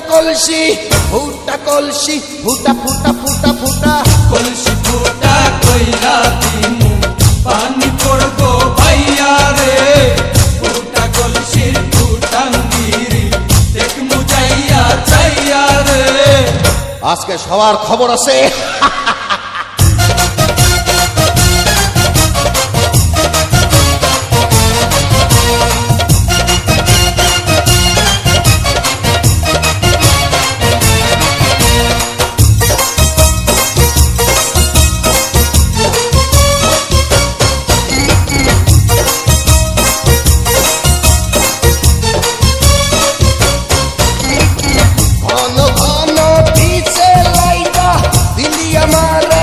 ফুটা কলসি ফুটা কলসি ফুটা ফুটা ফুটা ফুটা। কলসি ফুটা কইলা দিমু পানি পড়ব ভাইয়া রে। ফুটা কলসি কলসির গিরি দেখমু যাইয়া চাইয়া রে। আজকে সবার খবর আছে।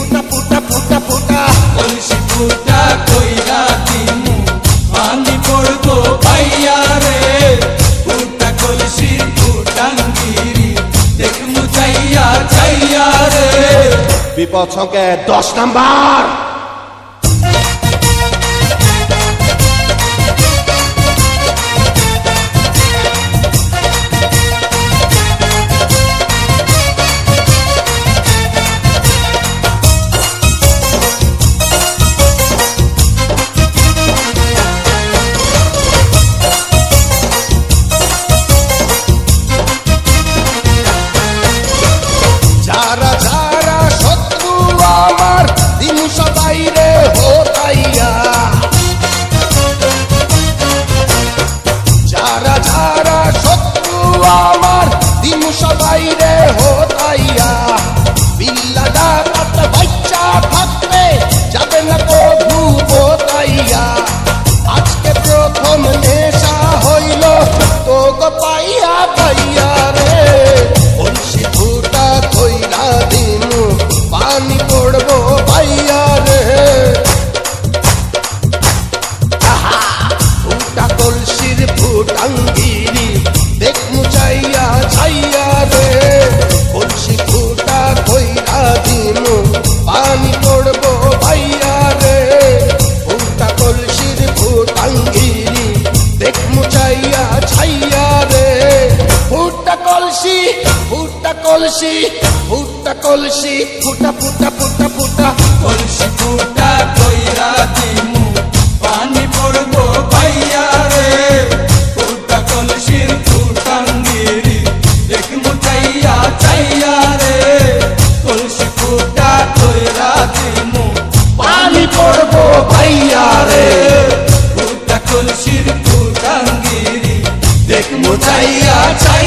ফুটা ফুটা ফুটা ফুটা। কলসি ফুটা কইরা দিমু। পানি পড়ব ভাইয়া রে। ফুটা কলসির ফুটাঙ্গিরি দেখমু যাইয়া চাইয়া রে। বিপদ সংকেত দশ নাম্বার। আমার দিন সবাই কলসি, ফুটা কলসি, ফুটা ফুটা ফুটা ফুটা। কলসি ফুটা কইরা দিমু, পানি পড়ব ভাইয়া রে। ফুটা কলসির ফুটাঙ্গিরি, দেখমু চাইয়া চাইয়া রে। কলসি ফুটা কইরা দিমু, পানি পড়ব ভাইয়া রে। ফুটা কলসির ফুটাঙ্গিরি, দেখমু চাইয়া চাইয়া রে